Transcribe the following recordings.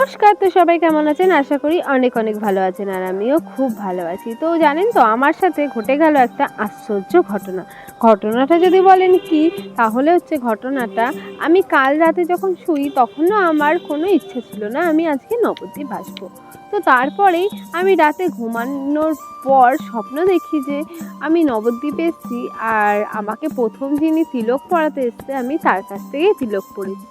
নমস্কার, তো সবাই কেমন আছেন? আশা করি অনেক অনেক ভালো আছেন আর আমিও খুব ভালো আছি। তো জানেন তো, আমার সাথে ঘটে গেল একটা আশ্চর্য ঘটনা। ঘটনাটা যদি বলেন কি, তাহলে হচ্ছে ঘটনাটা, আমি কাল রাতে যখন শুই, তখনও আমার কোনো ইচ্ছে ছিল না আমি আজকে নবদ্বীপ আসব। তো তারপরেই আমি রাতে ঘুমানোর পর স্বপ্ন দেখি যে, আমি নবদ্বীপে এসেছি আর আমাকে প্রথম যিনি তিলক পড়াতে এসছে, আমি তার কাছ থেকেই তিলক পড়েছি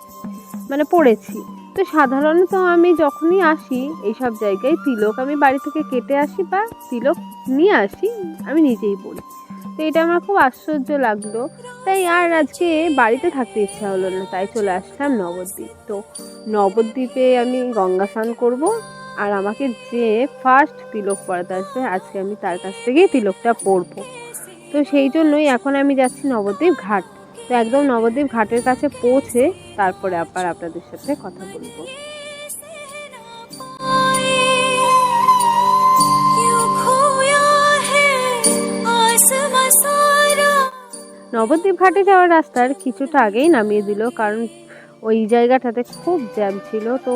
মানে পড়েছি। তো সাধারণত আমি যখনই আসি, এইসব জায়গায় তিলক আমি বাড়ি থেকে কেটে আসি বা তিলক নিয়ে আসি, আমি নিজেই পড়ি। তো এটা আমার খুব আশ্চর্য লাগল। তাই আর আজকে বাড়িতে থাকতে ইচ্ছা হলো না, তাই চলে আসলাম নবদ্বীপ। তো নবদ্বীপে আমি গঙ্গা স্নান করব আর আমাকে যে ফার্স্ট তিলক পড়াতে আসবে, আজকে আমি তার কাছ থেকেই তিলকটা পরবো তো সেই জন্যই এখন আমি যাচ্ছি নবদ্বীপ ঘাট। তো একদম নবদ্বীপ ঘাটের কাছে পৌঁছে তারপরে আবার আপনাদের সাথে কথা বলব। নবদ্বীপ ঘাটে যাওয়ার রাস্তার কিছুটা আগেই নামিয়ে দিল, কারণ ওই জায়গাটাতে খুব জ্যাম ছিল, তো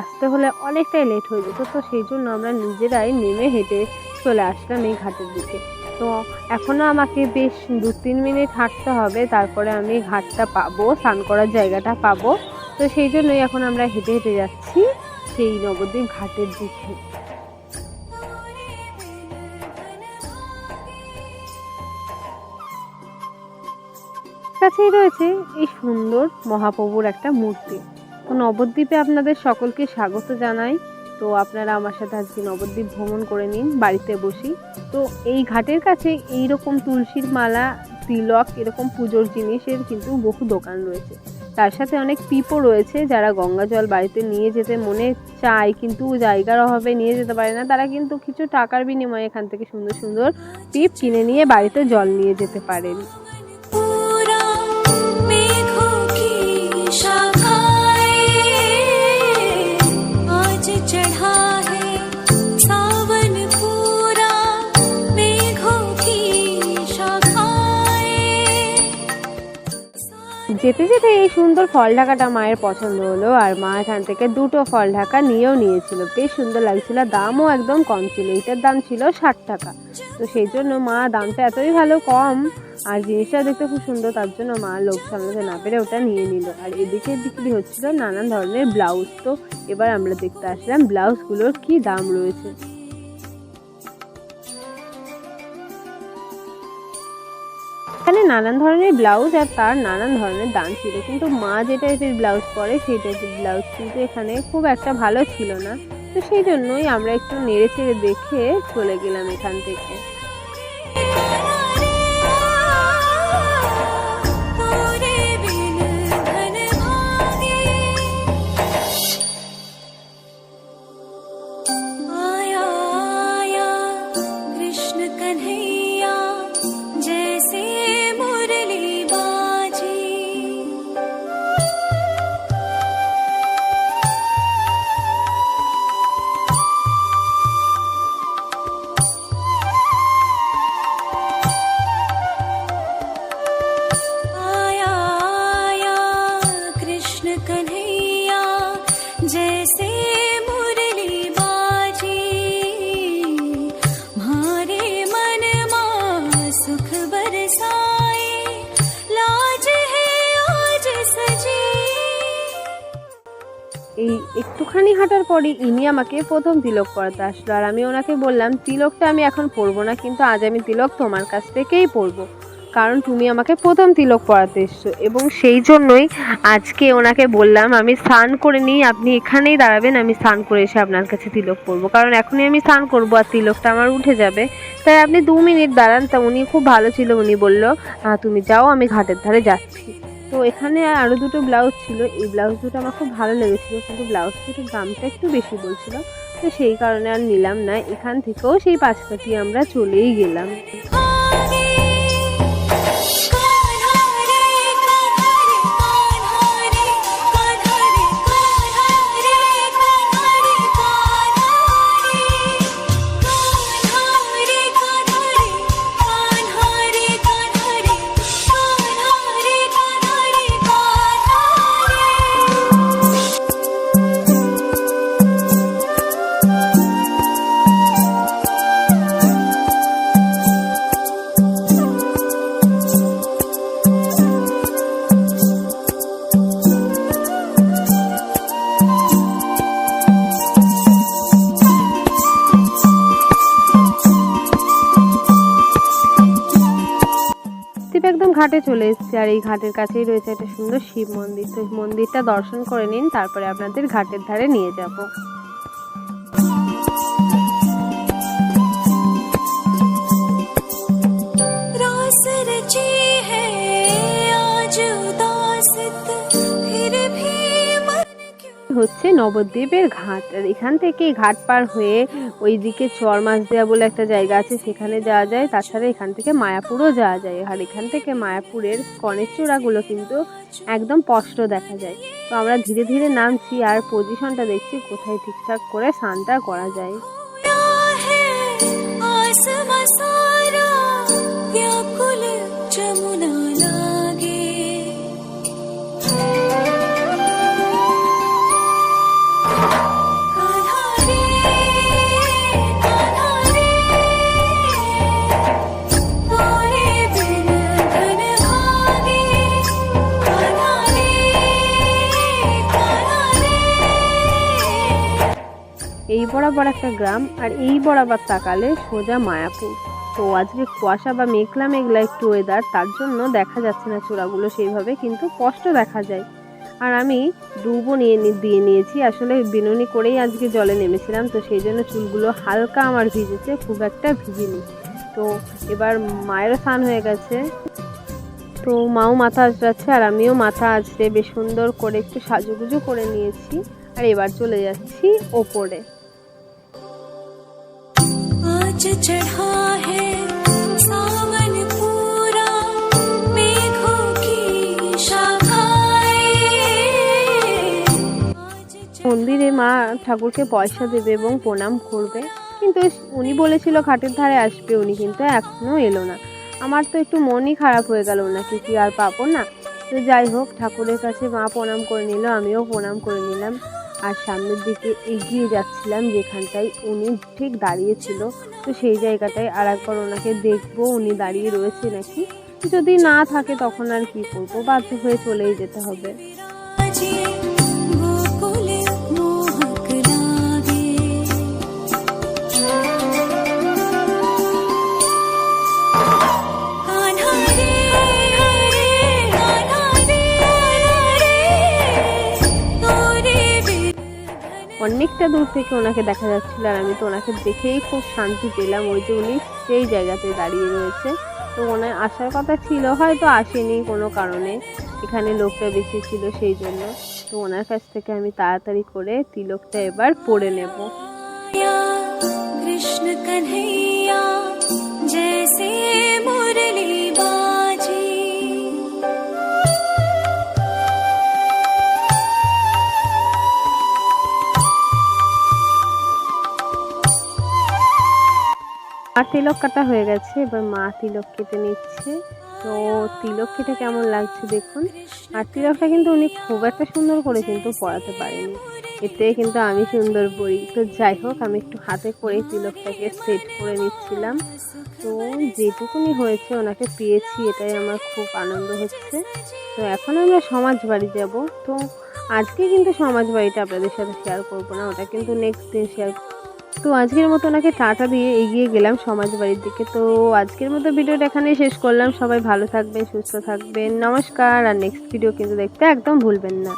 আসতে হলে অনেকটাই লেট হয়ে যেত, তো সেই জন্য আমরা নিজেরাই নেমে হেঁটে চলে আসলাম এই ঘাটের দিকে। তো এখনও আমাকে বেশ দু তিন মিনিট হাঁটতে হবে, তারপরে আমি ঘাটটা পাবো, স্নান করার জায়গাটা পাবো। তো সেই জন্যই এখন আমরা হেঁটে হেঁটে যাচ্ছি সেই নবদ্বীপ ঘাটের দিকে। কাছেই রয়েছে এই সুন্দর মহাপ্রভুর একটা মূর্তি। নবদ্বীপে আপনাদের সকলকে স্বাগত জানাই। তো আপনারা আমার সাথে আজকে নবদ্বীপ ভ্রমণ করে নিন, বাড়িতে বসি তো এই ঘাটের কাছে এই রকম তুলসীর মালা, তিলক, এরকম পুজোর জিনিসের কিন্তু বহু দোকান রয়েছে। তার সাথে অনেক পিপও রয়েছে যারা গঙ্গা জল বাড়িতে নিয়ে যেতে মনে চায়, কিন্তু জায়গার অভাবে নিয়ে যেতে পারে না। তারা কিন্তু কিছু টাকার বিনিময়ে এখান থেকে সুন্দর সুন্দর পিপ কিনে নিয়ে বাড়িতে জল নিয়ে যেতে পারেন। যেতে যেতে এই সুন্দর ফল ঢাকাটা মায়ের পছন্দ হলো আর মা এখান থেকে দুটো ফল ঢাকা নিয়েও নিয়েছিল। বেশ সুন্দর লাগছিল, দামও একদম কম ছিল এটার দাম ছিল ষাট টাকা। তো সেই জন্য মা দামটা এতই ভালো কম আর জিনিসটা দেখতে খুব সুন্দর, তার জন্য মা লোক সামলাতে না পেরে ওটা নিয়ে নিল। আর এদিকে বিক্রি হচ্ছিল নানান ধরনের ব্লাউজ। তো এবার আমরা দেখতে আসলাম ব্লাউজগুলোর কি দাম রয়েছে। এখানে নানান ধরনের ব্লাউজ আর তার নানান ধরনের দাম ছিল। কিন্তু মা যে টাইপের ব্লাউজ পরে, সেই টাইপের ব্লাউজ কিন্তু এখানে খুব একটা ভালো ছিল না। তো সেই জন্যই আমরা একটু নেড়ে চেড়ে দেখে চলে গেলাম এখান থেকে। এই একটুখানি হাঁটার পরে ইনি আমাকে প্রথম তিলক পরাতে আসলো। আর আমি ওনাকে বললাম, তিলকটা আমি এখন পরবো না, কিন্তু আজ আমি তিলক তোমার কাছ থেকেই পরবো। কারণ তুমি আমাকে প্রথম তিলক পরাতে এসছো। এবং সেই জন্যই আজকে ওনাকে বললাম আমি স্নান করে নিই আপনি এখানেই দাঁড়াবেন আমি স্নান করে এসে আপনার কাছে তিলক পরবো কারণ এখনই আমি স্নান করব আর তিলকটা আমার উঠে যাবে। তাই আপনি দু মিনিট দাঁড়ান। তা উনি খুব ভালো ছিল উনি বলল "আহ, তুমি যাও আমি ঘাটের ধারে যাচ্ছি। তো এখানে আরও দুটো ব্লাউজ ছিল। এই ব্লাউজ দুটো আমার খুব ভালো লেগেছিল কিন্তু ব্লাউজ দুটোর দামটা একটু বেশি বলছিল। তো সেই কারণে আর নিলাম না। এখান থেকেও সেই পাঁচ কাটি আমরা চলেই গেলাম। ঘাটে চলে এসেছি আর এই ঘাটের কাছেই রয়েছে একটা সুন্দর শিব মন্দির। তো মন্দিরটা দর্শন করে নিন, তারপরে আপনাদের ঘাটের ধারে নিয়ে যাব। হচ্ছে নবদ্বীপের ঘাট। আর এখান থেকে ঘাট পার হয়ে ওইদিকে চর মাছ দেওয়া বলে একটা জায়গা আছে, সেখানে যাওয়া যায়। তাছাড়া এখান থেকে মায়াপুরও যাওয়া যায়। আর এখান থেকে মায়াপুরের কনের চূড়াগুলো কিন্তু একদম স্পষ্ট দেখা যায়। তো আমরা ধীরে ধীরে নামছি আর পজিশনটা দেখছি কোথায় ঠিকঠাক করে স্নানটা করা যায়। বরাবর একটা গ্রাম আর এই বরাবর তাকালে সোজা মায়াপুর। তো আজকে কুয়াশা বা মেঘলা মেঘলা একটু ওয়েদার তার জন্য দেখা যাচ্ছে না চূড়াগুলো সেইভাবে, কিন্তু স্পষ্ট দেখা যায়। আর আমি ডুবও নিয়ে দিয়ে নিয়েছি, আসলে বিনুনি করেই আজকে জলে নেমেছিলাম, তো সেই জন্য চুলগুলো হালকা আমার ভিজেছে, খুব একটা ভিজিনি। তো এবার মায়েরও স্নান হয়ে গেছে। তো মাও মাথা আঁচড়াচ্ছে, আর আমিও মাথা আঁচড়ে বেশ সুন্দর করে একটু সাজুগুজু করে নিয়েছি, আর এবার চলে যাচ্ছি ওপরে। आज चढ़ा है सावन पूरा मेघों की शाखाएं आज মন্দিরে মা ঠাকুরকে পয়সা দেবে এবং প্রণাম করবে কিন্তু উনি বলেছিল ঘাটের ধারে আসবে উনি কিন্তু এখনো এলো না আমার তো একটু মনই খারাপ হয়ে গেল ওনাকে কি আর পাবো না তো যাই হোক ঠাকুরের কাছে মা প্রণাম করে নিল আমিও প্রণাম করে নিলাম আর সামনের দিকে এগিয়ে যাচ্ছিলাম, যেখানটায় উনি ঠিক দাঁড়িয়েছিল। তো সেই জায়গাটায় আর একবার ওনাকে দেখব, উনি দাঁড়িয়ে রয়েছে নাকি? যদি না থাকে তখন আর কি করব, বাধ্য হয়ে চলেই যেতে হবে। অনেকটা দূর থেকে ওনাকে দেখা যাচ্ছিল আর আমি তো ওনাকে দেখেই খুব শান্তি পেলাম। ওই যে উনি সেই জায়গাতে দাঁড়িয়ে রয়েছে। তো ওনার আসার কথা ছিল, হয়তো আসেনি কোনো কারণে। এখানে লোকটা বেশি ছিল সেই জন্য। তো ওনার কাছ থেকে আমি তাড়াতাড়ি করে তিলকটা এবার পরে নেব। কৃষ্ণ কানহাইয়া আর তিলক কাটা হয়ে গেছে, এবার মা তিলক কেটে নিচ্ছে। তো তিলক কেটে কেমন লাগছে দেখুন। আর তিলকটা কিন্তু উনি খুব একটা সুন্দর করে কিন্তু পড়াতে পারেনি। এতে কিন্তু আমি সুন্দর পড়ি। তো যাই হোক, আমি একটু হাতে করে তিলকটাকে সেট করে নিচ্ছিলাম। তো যেটুকুনি হয়েছে ওনাকে পেয়েছি, এটাই আমার খুব আনন্দ হচ্ছে। তো এখন আমরা সমাজ বাড়ি যাব। তো আজকে কিন্তু সমাজ বাড়িটা আপনাদের সাথে শেয়ার করব না, ওটা কিন্তু নেক্সট দিন শেয়ার তো আজকের মতো ওনাকে টাটা দিয়ে এগিয়ে গেলাম সমাজ বাড়ির দিকে। তো আজকের মতো ভিডিওটা এখানেই শেষ করলাম। সবাই ভালো থাকবেন, সুস্থ থাকবেন। নমস্কার। আর নেক্সট ভিডিও কিন্তু দেখতে একদম ভুলবেন না।